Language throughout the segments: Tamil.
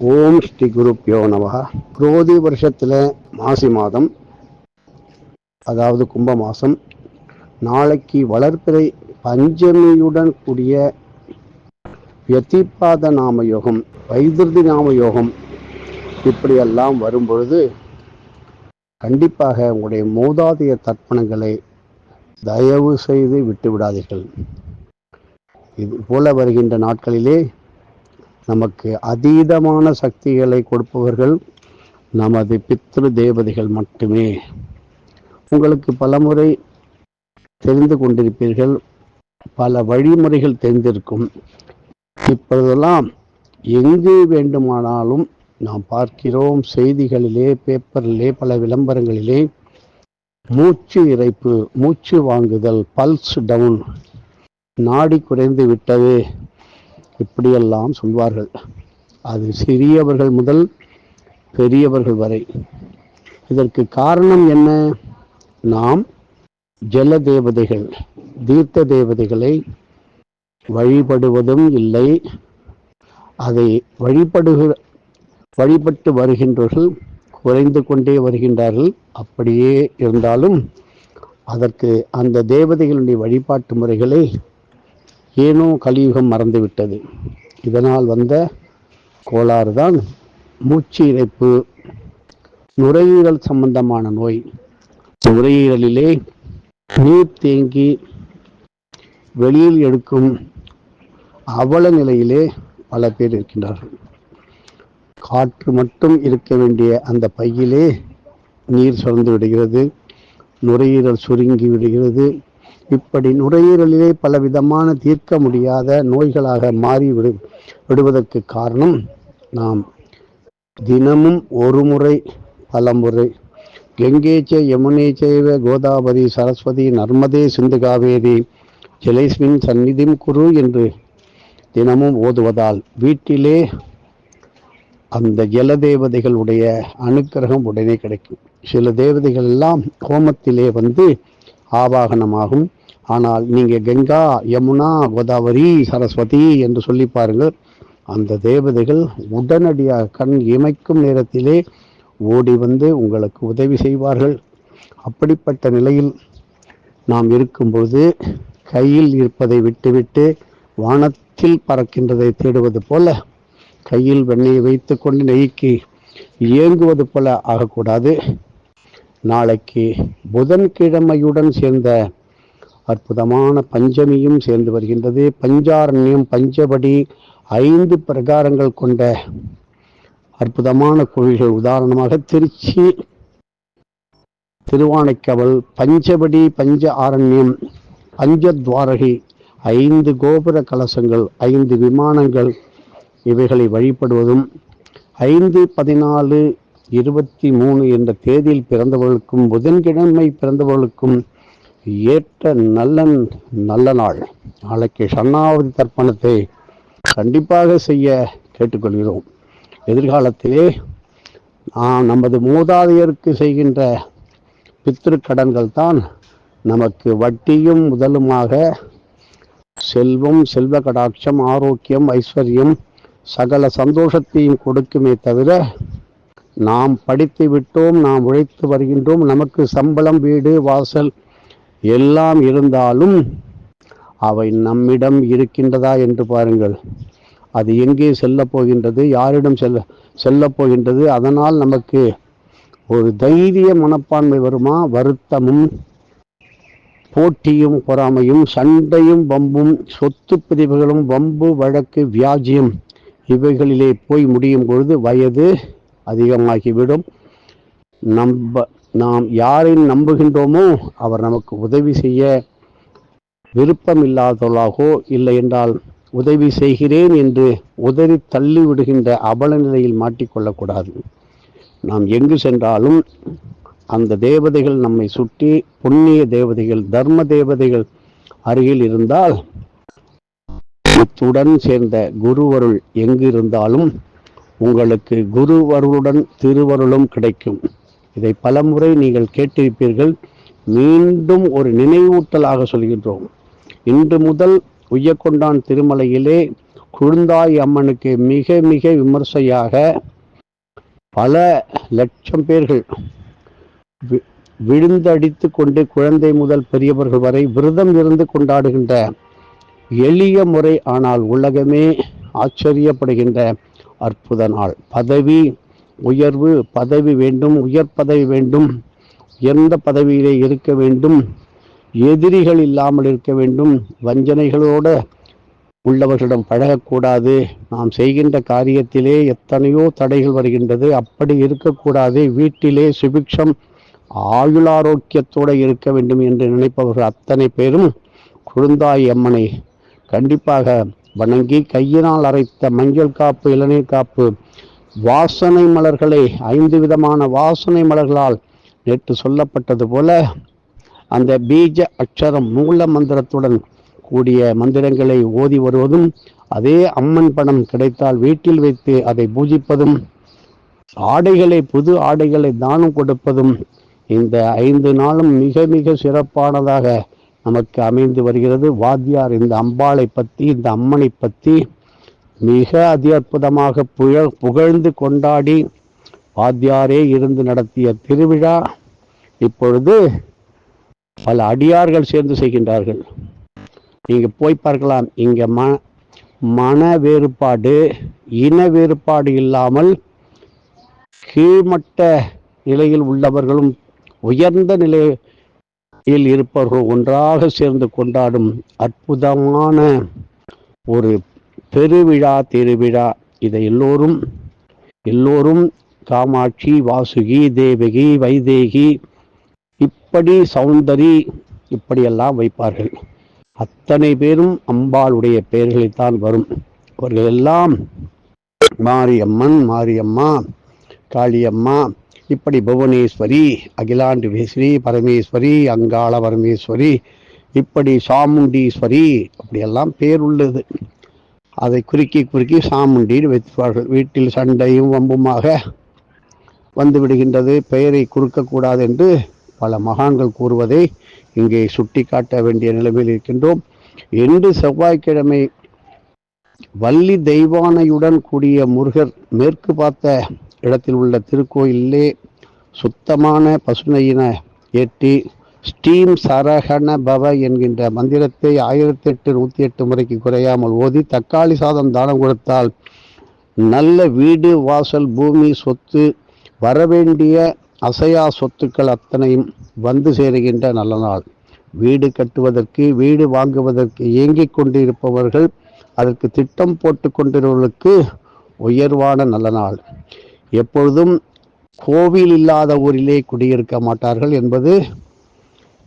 ஓம் ஸ்ரீ குருப்பியோ நமகா. குரோதி வருஷத்தில் மாசி மாதம் அதாவது கும்ப மாதம் நாளைக்கு வளர்ப்பிறை பஞ்சமியுடன் கூடிய யதிபாத நாம யோகம் வைத்திருதி நாம யோகம் இப்படியெல்லாம் வரும்பொழுது கண்டிப்பாக உங்களுடைய மூதாதைய தர்ப்பணங்களை தயவு செய்து விட்டு விடாதீர்கள் இது போல வருகின்ற நாட்களிலே நமக்கு அதீதமான சக்திகளை கொடுப்பவர்கள் நமது பித்ரு தேவதைகள் மட்டுமே. உங்களுக்கு பலமுறை தெரிந்து கொண்டிருப்பீர்கள் பல வழிமுறைகள் தெரிந்திருக்கும். இப்பொழுதெல்லாம் எங்கு வேண்டுமானாலும் நாம் பார்க்கிறோம் செய்திகளிலே பேப்பரிலே பல விளம்பரங்களிலே மூச்சு இறைப்பு மூச்சு வாங்குதல் பல்ஸ் டவுன் நாடி குறைந்து விட்டது. இப்படியெல்லாம் சொல்வார்கள். அது சிறியவர்கள் முதல் பெரியவர்கள் வரை. இதற்கு காரணம் என்ன? நாம் ஜல தேவதைகள் தீர்த்த தேவதைகளை வழிபடுவதும் இல்லை. அதை வழிபடுகிற வழிபட்டு வருகின்றவர்கள் குறைந்து கொண்டே வருகின்றார்கள். அப்படியே இருந்தாலும் அதற்கு அந்த தேவதைகளுடைய வழிபாட்டு முறைகளை ஏனோ கலியுகம் மறந்துவிட்டது. இதனால் வந்த கோளாறு தான் மூச்சு இறைப்பு நுரையீரல் சம்பந்தமான நோய். நுரையீரலிலே நீர் தேங்கி வெளியில் எடுக்கும் அவல நிலையிலே பல பேர் இருக்கின்றார்கள். காற்று மட்டும் இருக்க வேண்டிய அந்த பையிலே நீர் சுரந்து விடுகிறது. நுரையீரல் சுருங்கி விடுகிறது. இப்படி நுரையீரலிலே பல விதமான தீர்க்க முடியாத நோய்களாக மாறி விடு விடுவதற்கு காரணம் நாம் தினமும் ஒரு முறை பல முறை யமுனே செய்வ கோதாவதி சரஸ்வதி நர்மதே சிந்து காவேரி ஜலேஸ்மின் சந்நிதிம் குரு என்று தினமும் ஓதுவதால் வீட்டிலே அந்த ஜல தேவதைகளுடைய அனுக்கிரகம் உடனே கிடைக்கும். சில தேவதைகள் எல்லாம் ஹோமத்திலே வந்து ஆவாகனமாகும். ஆனால் நீங்கள் கங்கா யமுனா கோதாவரி சரஸ்வதி என்று சொல்லி பாருங்கள். அந்த தேவதைகள் உடனடியாக கண் இமைக்கும் நேரத்திலே ஓடி வந்து உங்களுக்கு உதவி செய்வார்கள். அப்படிப்பட்ட நிலையில் நாம் இருக்கும் பொழுது கையில் இருப்பதை விட்டுவிட்டு வானத்தில் பறக்கின்றதை தேடுவது போல கையில் வெண்ணெயை வைத்து கொண்டு நெய்க்கு இயங்குவது போல ஆகக்கூடாது. நாளைக்கு புதன்கிழமையுடன் சேர்ந்த அற்புதமான பஞ்சமியும் சேர்ந்து வருகின்றது. பஞ்சாரண்யம் பஞ்சபடி ஐந்து பிரகாரங்கள் கொண்ட அற்புதமான கோவில்கள் உதாரணமாக திருச்சி திருவானைக்கவல் பஞ்சபடி பஞ்ச ஆரண்யம் பஞ்சத்வாரகி ஐந்து கோபுர கலசங்கள் ஐந்து விமானங்கள் இவைகளை வழிபடுவதும் ஐந்து பதினாலு இருபத்தி மூணு என்ற தேதியில் பிறந்தவர்களுக்கும் புதன்கிழமை பிறந்தவர்களுக்கும் ஏற்ற நல்லன் நல்ல நாள். நாளைக்கு சன்னாவதி தர்ப்பணத்தை கண்டிப்பாக செய்ய கேட்டுக்கொள்கிறோம். எதிர்காலத்திலே நாம் நமது மூதாதையருக்கு செய்கின்ற பித்திரு கடன்கள் தான் நமக்கு வட்டியும் முதலுமாக செல்வம் செல்வ கடாட்சம் ஆரோக்கியம் ஐஸ்வர்யம் சகல சந்தோஷத்தையும் கொடுக்குமே தவிர நாம் படித்து விட்டோம் நாம் உழைத்து வருகின்றோம் நமக்கு சம்பளம் வீடு வாசல் எல்லாம் இருந்தாலும் அவை நம்மிடம் இருக்கின்றதா என்று பாருங்கள். அது எங்கே செல்ல போகின்றது யாரிடம் செல்ல செல்ல போகின்றது அதனால் நமக்கு ஒரு தைரிய மனப்பான்மை வருமா? வருத்தமும் போட்டியும் பொறாமையும் சண்டையும் வம்பும் சொத்து பிரிவுகளும் வம்பு வழக்கு வியாஜியம் இவைகளிலே போய் முடியும் பொழுது வயது அதிகமாகிவிடும். நம்ப நாம் யாரை நம்புகின்றோமோ அவர் நமக்கு உதவி செய்ய விருப்பம் இல்லாதவர்களாகவோ இல்லை என்றால் உதவி செய்கிறேன் என்று உதறி தள்ளி விடுகின்ற அவல நிலையில் மாட்டிக்கொள்ளக்கூடாது. நாம் எங்கு சென்றாலும் அந்த தேவதைகள் நம்மை சுற்றி புண்ணிய தேவதைகள் தர்ம தேவதைகள் அருகில் இருந்தால் இத்துடன் சேர்ந்த குருவருள் எங்கு இருந்தாலும் உங்களுக்கு குருவருளுடன் திருவருளும் கிடைக்கும். இதை பலமுறை நீங்கள் கேட்டிருப்பீர்கள். மீண்டும் ஒரு நினைவூட்டலாக சொல்கின்றோம். இன்று முதல் உய்யக்கொண்டான் திருமலையிலே குழுந்தாய் அம்மனுக்கு மிக மிக விமர்சையாக பல லட்சம் பேர்கள் வி- விழுந்தடித்து கொண்டு குழந்தை முதல் பெரியவர்கள் வரை விரதம் இருந்து கொண்டாடுகின்ற எளிய முறை. ஆனால் உலகமே ஆச்சரியப்படுகின்ற அற்புத நாள். பதவி உயர்வு பதவி வேண்டும் உயர் பதவி வேண்டும் உயர்ந்த பதவியிலே இருக்க வேண்டும் எதிரிகள் இல்லாமல் இருக்க வேண்டும் வஞ்சனைகளோடு உள்ளவர்களிடம் பழகக்கூடாது. நாம் செய்கின்ற காரியத்திலே எத்தனையோ தடைகள் வருகின்றது. அப்படி இருக்கக்கூடாது. வீட்டிலே சுபிக்ஷம் ஆயுளாரோக்கியத்தோடு இருக்க வேண்டும் என்று நினைப்பவர்கள் அத்தனை பேரும் குழுந்தாய் அம்மனை கண்டிப்பாக வணங்கி கையினால் அரைத்த மஞ்சள் காப்பு இளநீர் காப்பு வாசனை மலர்களை ஐந்து விதமான வாசனை மலர்களால் நேற்று சொல்லப்பட்டது போல அந்த பீஜ அக்ஷரம் மூல மந்திரத்துடன் கூடிய மந்திரங்களை ஓதி வருவதும் அதே அம்மன் பணம் கிடைத்தால் வீட்டில் வைத்து அதை பூஜிப்பதும் ஆடைகளை புது ஆடைகளை தானம் கொடுப்பதும் இந்த ஐந்து நாளும் மிக மிக சிறப்பானதாக நமக்கு அமைந்து வருகிறது. வாத்தியார் இந்த அம்பாளை பற்றி இந்த அம்மனை பற்றி மிக அதி அற்புதமாக புகழ் புகழ்ந்து கொண்டாடி வாத்தியாரே இருந்து நடத்திய திருவிழா இப்பொழுது பல அடியார்கள் சேர்ந்து செய்கின்றார்கள். நீங்க போய் பார்க்கலாம். இங்க ம மன வேறுபாடு இன வேறுபாடு இல்லாமல் கீழ்மட்ட நிலையில் உள்ளவர்களும் உயர்ந்த நிலையில் இருப்பவர்கள் ஒன்றாக சேர்ந்து கொண்டாடும் அற்புதமான ஒரு பெருவிழா திருவிழா இதை எல்லோரும் எல்லோரும் காமாட்சி வாசுகி தேவகி வைதேகி இப்படி சௌந்தரி இப்படியெல்லாம் வைப்பார்கள். அத்தனை பேரும் அம்பாளுடைய பெயர்களைத்தான் வரும். அவர்கள் எல்லாம் மாரியம்மன் மாரியம்மா காளியம்மா இப்படி புவனேஸ்வரி அகிலாண்டேஸ்வரி பரமேஸ்வரி அங்காள பரமேஸ்வரி இப்படி சாமுண்டீஸ்வரி அப்படியெல்லாம் பேர் உள்ளது. அதை குறுக்கி குறுக்கி சாமுண்டின்னு வைப்பார்கள் வீட்டில் சண்டையும் வம்புமாக வந்து விடுகின்றது பெயரை குறுக்கக்கூடாது என்று பல மகான்கள் கூறுவதை இங்கே சுட்டிக்காட்ட வேண்டிய நிலைமையில் இருக்கின்றோம். இன்று செவ்வாய்க்கிழமை வள்ளி தெய்வானையுடன் கூடிய முருகர் மேற்கு பார்த்த இடத்தில் உள்ள திருக்கோயிலே சுத்தமான பசுமையினை ஏற்றி ஸ்டீம் சரகண பவ என்கின்ற மந்திரத்தை ஆயிரத்தி எட்டு நூற்றி எட்டு முறைக்கு குறையாமல் ஓதி தக்காளி சாதம் தானம் கொடுத்தால் நல்ல வீடு வாசல் பூமி சொத்து வரவேண்டிய அசையா சொத்துக்கள் அத்தனையும் வந்து சேருகின்ற நல்ல நாள். வீடு கட்டுவதற்கு வீடு வாங்குவதற்கு இயங்கிக் கொண்டிருப்பவர்கள் அதற்கு திட்டம் போட்டு கொண்டிருப்பவர்களுக்கு உயர்வான நல்ல நாள். எப்பொழுதும் கோவில் இல்லாத ஊரிலே குடியிருக்க மாட்டார்கள் என்பது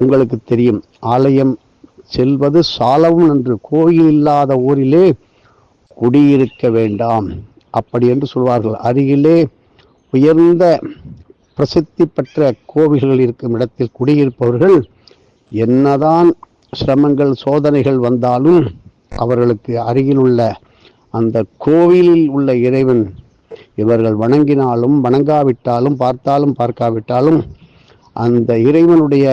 உங்களுக்கு தெரியும். ஆலயம் செல்வது சாலவும் என்று கோயில் இல்லாத ஊரிலே குடியிருக்க வேண்டாம். அப்படி என்று சொல்வார்கள். அருகிலே உயர்ந்த பிரசித்தி பெற்ற கோவில்கள் இருக்கும் இடத்தில் குடியிருப்பவர்கள் என்னதான் சிரமங்கள் சோதனைகள் வந்தாலும் அவர்களுக்கு அருகில் உள்ள அந்த கோவிலில் உள்ள இறைவன் இவர்கள் வணங்கினாலும் வணங்காவிட்டாலும் பார்த்தாலும் பார்க்காவிட்டாலும் அந்த இறைவனுடைய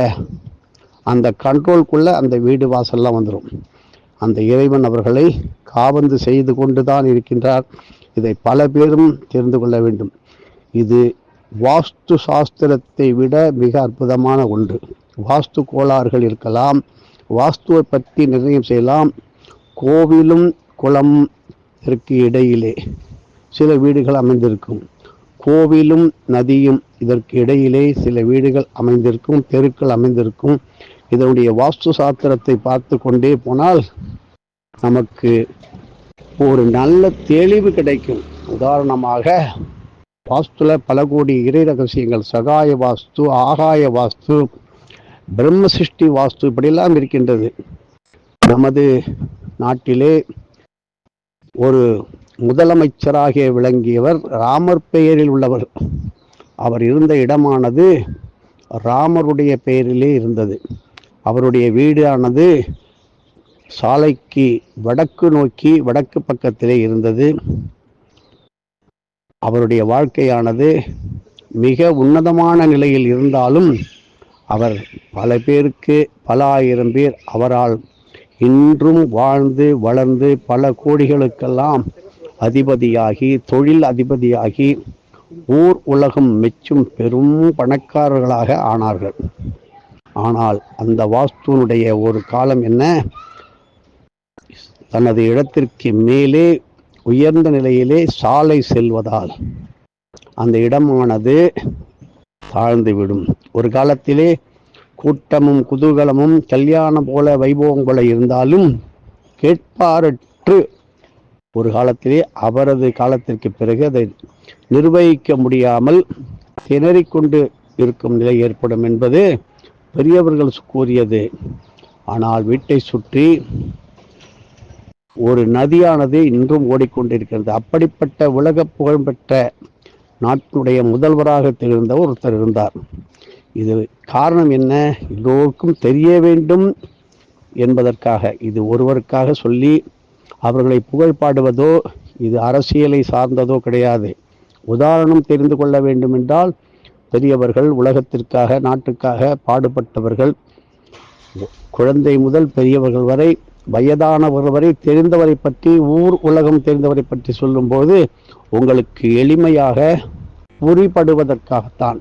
அந்த கண்ட்ரோல்குள்ளே அந்த வீடு வாசல்லாம் வந்துடும் அந்த இறைவன் அவர்களை காவந்து செய்து கொண்டு தான் இருக்கின்றார். இதை பல பேரும் தெரிந்து கொள்ள வேண்டும். இது வாஸ்து சாஸ்திரத்தை விட மிக அற்புதமான ஒன்று. வாஸ்து கோளாறுகள் இருக்கலாம் வாஸ்துவை பற்றி நிர்ணயம் செய்யலாம். கோவிலும் குளம் இதற்கு இடையிலே சில வீடுகள் அமைந்திருக்கும். கோவிலும் நதியும் இதற்கு இடையிலே சில வீடுகள் அமைந்திருக்கும் தெருக்கள் அமைந்திருக்கும். இதனுடைய வாஸ்து சாஸ்திரத்தை பார்த்து கொண்டே போனால் நமக்கு ஒரு நல்ல தெளிவு கிடைக்கும். உதாரணமாக வாஸ்துல பல கோடி இறை ரகசியங்கள் சகாய வாஸ்து ஆகாய வாஸ்து பிரம்ம சிருஷ்டி வாஸ்து இப்படியெல்லாம் இருக்கின்றது. நமது நாட்டிலே ஒரு முதலமைச்சராக விளங்கியவர் ராமர் பெயரில் உள்ளவர். அவர் இருந்த இடமானது ராமருடைய பெயரிலே இருந்தது. அவருடைய வீடானது சாலைக்கு வடக்கு நோக்கி வடக்கு பக்கத்திலே இருந்தது. அவருடைய வாழ்க்கையானது மிக உன்னதமான நிலையில் இருந்தாலும் அவர் பல பேருக்கு பல ஆயிரம் பேர் அவரால் இன்றும் வாழ்ந்து வளர்ந்து பல கோடிகளுக்கெல்லாம் அதிபதியாகி தொழில் அதிபதியாகி ஊர் உலகம் மெச்சும் பெரும் பணக்காரர்களாக ஆனார்கள். ஆனால் அந்த வாஸ்துனுடைய ஒரு காலம் என்ன? தனது இடத்திற்கு மேலே உயர்ந்த நிலையிலே சாலை செல்வதால் அந்த இடமானது தாழ்ந்துவிடும். ஒரு காலத்திலே கூட்டமும் குதூகலமும் கல்யாணம் போல வைபவம் போல இருந்தாலும் கேட்பாரற்று. ஒரு காலத்திலே அவரது காலத்திற்கு பிறகு அதை நிர்வகிக்க முடியாமல் திணறிக்கொண்டு இருக்கும் நிலை ஏற்படும் என்பது பெரியவர்கள் கூறியது. ஆனால் வீட்டை சுற்றி ஒரு நதியானது இன்றும் ஓடிக்கொண்டிருக்கிறது. அப்படிப்பட்ட உலக புகழ்பெற்ற நாட்டினுடைய முதல்வராக திகழ்ந்த ஒருத்தர் இருந்தார். இது காரணம் என்ன? எல்லோருக்கும் தெரிய வேண்டும் என்பதற்காக. இது ஒருவருக்காக சொல்லி அவர்களை புகழ் பாடுவதோ இது அரசியலை சார்ந்ததோ கிடையாது. உதாரணம் தெரிந்து கொள்ள வேண்டும் என்றால் பெரியவர்கள் உலகத்திற்காக நாட்டுக்காக பாடுபட்டவர்கள் குழந்தை முதல் பெரியவர்கள் வரை வயதானவர் வரை தெரிந்தவரை பற்றி ஊர் உலகம் தெரிந்தவரை பற்றி சொல்லும்போது உங்களுக்கு எளிமையாக புரிபடுவதற்காகத்தான்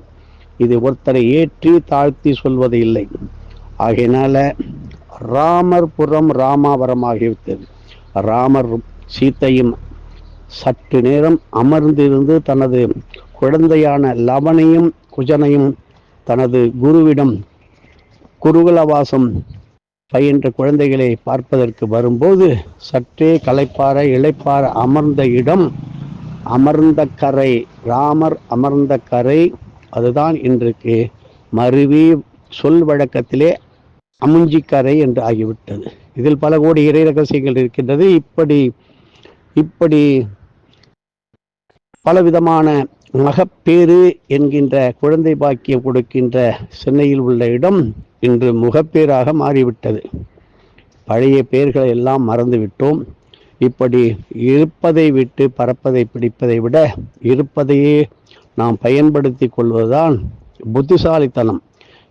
இது ஒருத்தரை ஏற்றி தாழ்த்தி சொல்வது இல்லை. ஆகையினால ராமர்புறம் ராமாவரம் ஆகிவிட்டது. ராமர் சீத்தையும் சற்று நேரம் அமர்ந்திருந்து தனது குழந்தையான லவனையும் குஜனையும் தனது குருவிடம் குருகுலவாசம் பயின்ற குழந்தைகளை பார்ப்பதற்கு வரும்போது சற்றே களைப்பார இழைப்பார அமர்ந்த இடம் அமர்ந்த கரை ராமர் அமர்ந்த கரை. அதுதான் இன்றைக்கு மருவி சொல் வழக்கத்திலே அமுஞ்சிக்கரை என்று ஆகிவிட்டது. இதில் பல கோடி இறை ரகசியங்கள் இருக்கின்றது. இப்படி இப்படி பலவிதமான மகப்பேறு என்கின்ற குழந்தை பாக்கியம் கொடுக்கின்ற சென்னையில் உள்ள இடம் இன்று முகப்பேராக மாறிவிட்டது. பழைய பெயர்களை எல்லாம் மறந்துவிட்டோம் இப்படி இருப்பதை விட்டு பறப்பதை பிடிப்பதை விட இருப்பதையே நாம் பயன்படுத்தி கொள்வதுதான் புத்திசாலித்தனம்.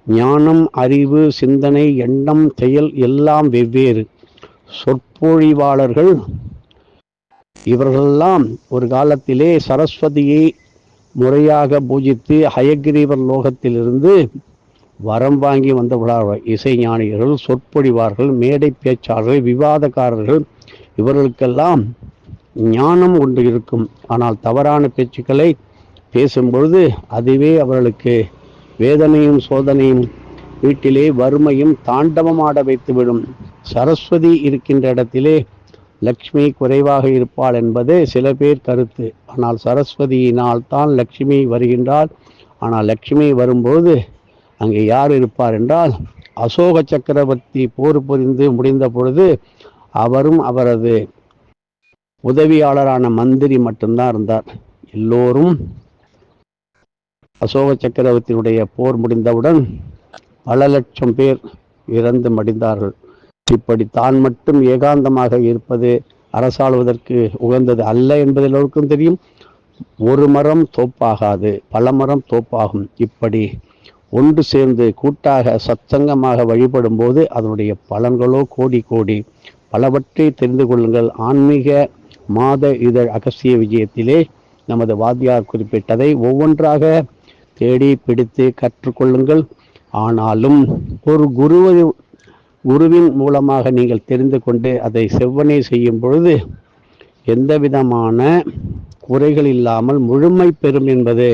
ஞானம் அறிவு சிந்தனை எண்ணம் செயல் எல்லாம் வெவ்வேறு. சொற்பொழிவாளர்கள் இவர்களெல்லாம் ஒரு காலத்திலே சரஸ்வதியை முறையாக பூஜித்து ஹயகிரீவர் லோகத்திலிருந்து வரம் வாங்கி வந்தவர்களாக இசைஞானிகள் சொற்பொழிவார்கள் மேடை பேச்சாளர்கள் விவாதக்காரர்கள் இவர்களுக்கெல்லாம் ஞானம் ஒன்று இருக்கும். ஆனால் தவறான பேச்சுக்களை பேசும்பொழுது அதுவே அவர்களுக்கு வேதனையும் சோதனையும் வீட்டிலே வறுமையும் தாண்டவமாட வைத்துவிடும். சரஸ்வதி இருக்கின்ற இடத்திலே லக்ஷ்மி குறைவாக இருப்பாள் என்பது சில பேர் கருத்து. ஆனால் சரஸ்வதியினால் தான் லக்ஷ்மி வருகின்றாள். ஆனால் லக்ஷ்மி வரும்போது அங்கே யார் இருப்பார் என்றால் அசோக சக்கரவர்த்தி போர் புரிந்து முடிந்த பொழுது அவரும் அவரது உதவியாளரான மந்திரி மட்டும்தான் இருந்தார். எல்லோரும் அசோக சக்கரவர்த்தியினுடைய போர் முடிந்தவுடன் பல லட்சம் பேர் இறந்து மடிந்தார்கள். இப்படி தான் மட்டும் ஏகாந்தமாக இருப்பது அரசாளுவதற்கு உகந்தது அல்ல என்பது எல்லோருக்கும் தெரியும். ஒரு மரம் தோப்பாகாது பல மரம் தோப்பாகும். இப்படி ஒன்று சேர்ந்து கூட்டாக சத்தங்கமாக வழிபடும் போது அதனுடைய பலன்களோ கோடி கோடி. பலவற்றை தெரிந்து கொள்ளுங்கள். ஆன்மீக மாத இதழ் அகசிய விஜயத்திலே நமது வாத்தியார் குறிப்பிட்டதை ஒவ்வொன்றாக தேடி பிடித்து கற்றுக்கொள்ளுங்கள். ஆனாலும் ஒரு குருவை குருவின் மூலமாக நீங்கள் தெரிந்து கொண்டு அதை செவ்வனே செய்யும் பொழுது எந்த விதமான குறைகள் இல்லாமல் முழுமை பெறும் என்பது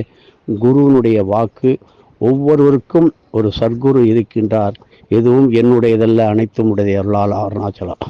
குருவினுடைய வாக்கு. ஒவ்வொருவருக்கும் ஒரு சர்க்குரு இருக்கின்றார். எதுவும் என்னுடையதல்ல அனைத்தும் உடைய அருளால் அருணாச்சலம்.